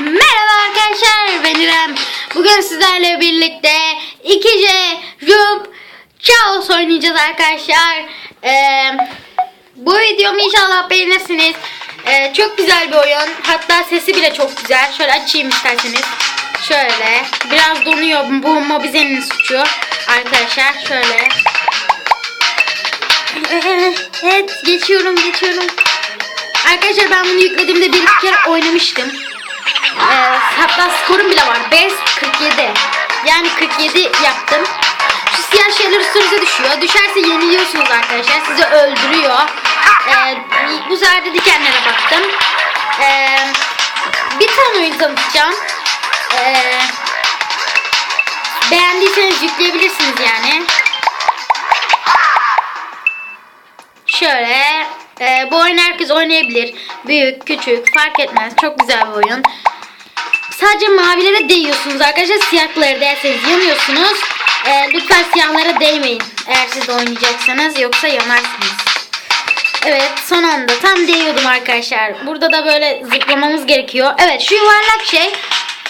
Merhaba arkadaşlar ben İrem. Bugün sizlerle birlikte 2C Jump Chaos oynayacağız arkadaşlar. Ee, bu videomu inşallah beğenirsiniz. Ee, çok güzel bir oyun. Hatta sesi bile çok güzel. Şöyle açayım isterseniz. Şöyle. Biraz donuyor. Bu Mobizen'in suçu. Arkadaşlar şöyle. Evet geçiyorum geçiyorum. Arkadaşlar ben bunu yüklediğimde bir kere oynamıştım. Ee, hatta skorum bile var. 5 47. Yani 47 yaptım. Şu siyah şeyler üstünüze düşüyor. Düşerse yeniliyorsunuz arkadaşlar. Sizi öldürüyor. Ee, bu sefer de dikenlere baktım. Ee, bir tane oyun tanıtacağım. Ee, beğendiyseniz yükleyebilirsiniz yani. Şöyle e, bu oyun herkes oynayabilir. Büyük, küçük fark etmez. Çok güzel bir oyun. Sadece mavilere değiyorsunuz arkadaşlar. Siyahları değerseniz yanıyorsunuz. E, lütfen siyahlara değmeyin. Eğer siz oynayacaksanız yoksa yanarsınız. Evet son anda tam değiyordum arkadaşlar. Burada da böyle zıplamamız gerekiyor. Evet şu yuvarlak şey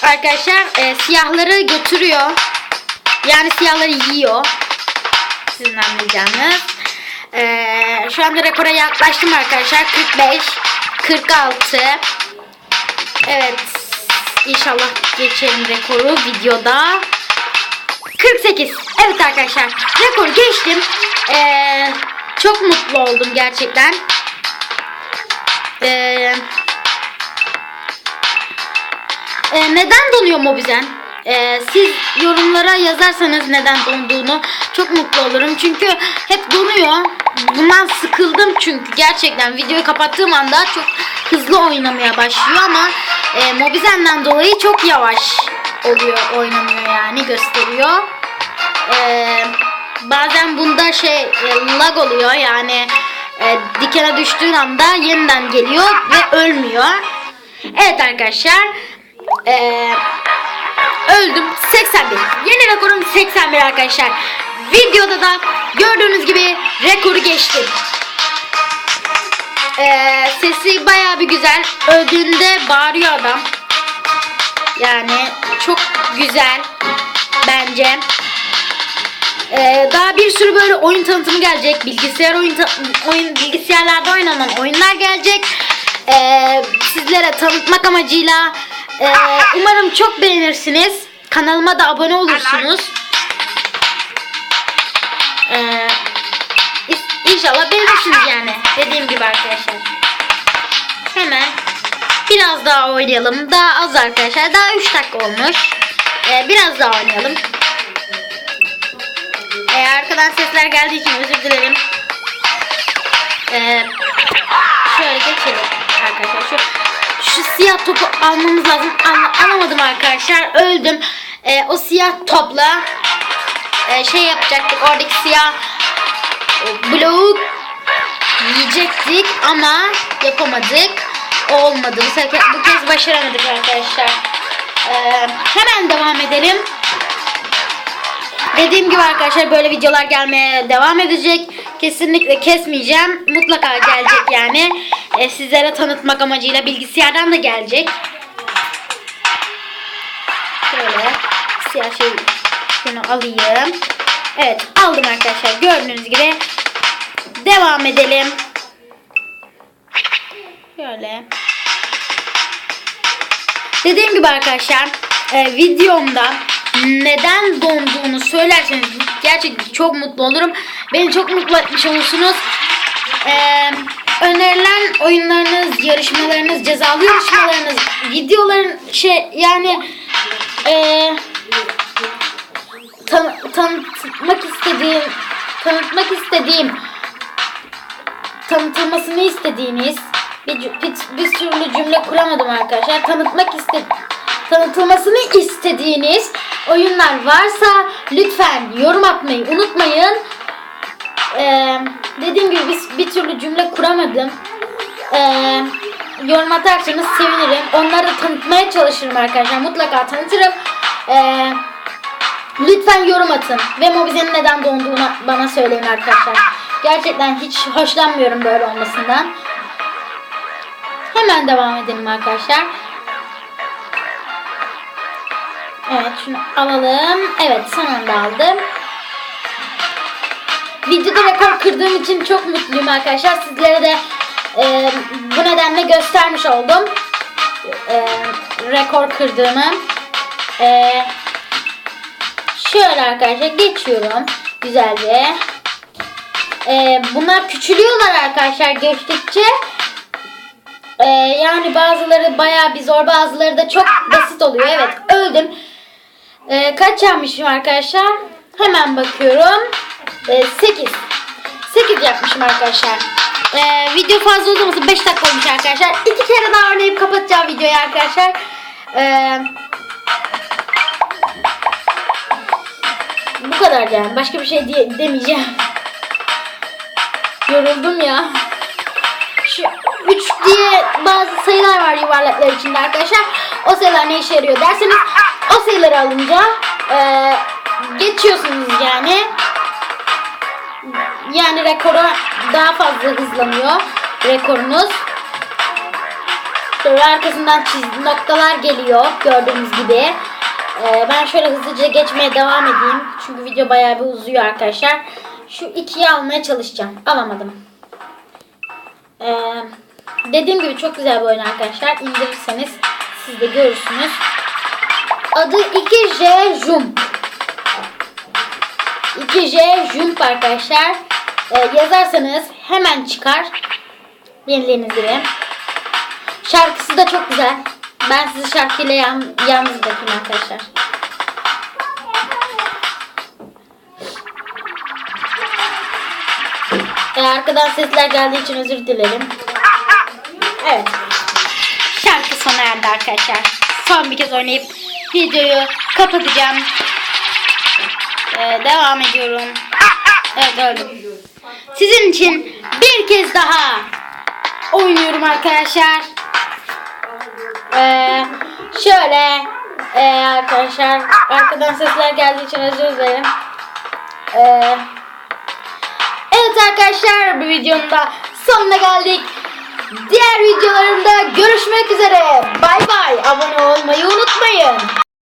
arkadaşlar e, siyahları götürüyor. Yani siyahları yiyor. Sizin anlayacağınız. Ee, şu anda rekora yaklaştım arkadaşlar. 45, 46. Evet. İnşallah geçelim rekoru videoda. 48. Evet arkadaşlar. Rekoru geçtim. Ee, çok mutlu oldum gerçekten. Ee, e, neden donuyor Mobizen? Ee, siz yorumlara yazarsanız neden donduğunu çok mutlu olurum. Çünkü hep donuyor. Bundan sıkıldım çünkü gerçekten videoyu kapattığım anda çok hızlı oynamaya başlıyor ama e, Mobizen'den dolayı çok yavaş oluyor oynamıyor yani gösteriyor. Ee, bazen bunda şey e, lag oluyor yani e, dikene düştüğün anda yeniden geliyor ve ölmüyor. Evet arkadaşlar. Eee öldüm 81. Yeni rekorum 81 arkadaşlar. Videoda da gördüğünüz gibi rekoru geçtim. Ee, sesi baya bir güzel. Öldüğünde bağırıyor adam. Yani çok güzel bence. Ee, daha bir sürü böyle oyun tanıtımı gelecek. Bilgisayar oyun, oyun bilgisayarlarda oynanan oyunlar gelecek. Ee, sizlere tanıtmak amacıyla ee, umarım çok beğenirsiniz. Kanalıma da abone olursunuz. Ee, inşallah beğenirsiniz yani. Dediğim gibi arkadaşlar. Hemen biraz daha oynayalım. Daha az arkadaşlar. Daha 3 dakika olmuş. Ee, biraz daha oynayalım. Ee, arkadan sesler geldiği için özür dilerim. Ee, şöyle geçelim arkadaşlar. Şu, şu siyah topu almamız lazım. Al- alamadım arkadaşlar. Öldüm. Ee, o siyah topla e, şey yapacaktık. Oradaki siyah e, bloğu yiyecektik ama yapamadık. Olmadı. Bu, sefer, bu kez başaramadık arkadaşlar. Ee, hemen devam edelim. Dediğim gibi arkadaşlar böyle videolar gelmeye devam edecek. Kesinlikle kesmeyeceğim. Mutlaka gelecek yani. Ee, sizlere tanıtmak amacıyla bilgisayardan da gelecek. Şöyle siyah şey şunu alayım. Evet aldım arkadaşlar. Gördüğünüz gibi devam edelim. Şöyle. Dediğim gibi arkadaşlar e, videomda neden donduğunu söylerseniz gerçekten çok mutlu olurum. Beni çok mutlu etmiş olursunuz. E, önerilen oyunlarınız, yarışmalarınız, cezalı yarışmalarınız, videoların şey yani e, tan tanıtmak istediğim tanıtmak istediğim tanıtılmasını istediğiniz bir, bir, bir türlü cümle kuramadım arkadaşlar. Tanıtmak iste tanıtılmasını istediğiniz oyunlar varsa lütfen yorum atmayı unutmayın. Ee, dediğim gibi bir, bir türlü cümle kuramadım. Ee, yorum atarsanız sevinirim. Onları da tanıtmaya çalışırım arkadaşlar. Mutlaka tanıtırım. Ee, lütfen yorum atın. Ve Mobizen'in neden donduğunu bana söyleyin arkadaşlar. Gerçekten hiç hoşlanmıyorum böyle olmasından. Hemen devam edelim arkadaşlar. Evet şunu alalım. Evet son anda aldım. Videoda rekor kırdığım için çok mutluyum arkadaşlar. Sizlere de e, bu nedenle göstermiş oldum. E, rekor kırdığımı. E, şöyle arkadaşlar geçiyorum. Güzelce. E, bunlar küçülüyorlar arkadaşlar geçtikçe. E, yani bazıları bayağı bir zor bazıları da çok basit oluyor. Evet öldüm. E, kaç yapmışım arkadaşlar? Hemen bakıyorum. E, 8. 8 yapmışım arkadaşlar. E, video fazla uzamasın 5 dakika olmuş arkadaşlar. 2 kere daha oynayıp kapatacağım videoyu arkadaşlar. E, bu kadar yani. Başka bir şey diye, demeyeceğim. Yoruldum ya. Şu 3 diye bazı sayılar var yuvarlaklar içinde arkadaşlar. O sayılar ne işe yarıyor derseniz o sayıları alınca e, geçiyorsunuz yani. Yani rekora daha fazla hızlanıyor rekorunuz. Şöyle arkasından çizgi noktalar geliyor gördüğünüz gibi. Ee, ben şöyle hızlıca geçmeye devam edeyim. Çünkü video bayağı bir uzuyor arkadaşlar. Şu ikiyi almaya çalışacağım. Alamadım. Ee, dediğim gibi çok güzel bir oyun arkadaşlar. İndirirseniz siz de görürsünüz. Adı 2J Jump. 2J Jump arkadaşlar. Ee, yazarsanız hemen çıkar. Bildiğiniz gibi. Şarkısı da çok güzel. Ben sizi şarkıyla yan, yalnız bırakayım arkadaşlar. Ee, arkadan sesler geldiği için özür dilerim. Evet. Şarkı sona erdi arkadaşlar. Son bir kez oynayıp videoyu kapatacağım. Ee, devam ediyorum. Evet öldüm. Sizin için bir kez daha oynuyorum arkadaşlar. Ee, şöyle ee, arkadaşlar arkadan sesler geldiği için özür dilerim. Ee, evet arkadaşlar bu videonun da sonuna geldik. Diğer videolarımda görüşmek üzere. Bay bay. Abone olmayı unutmayın.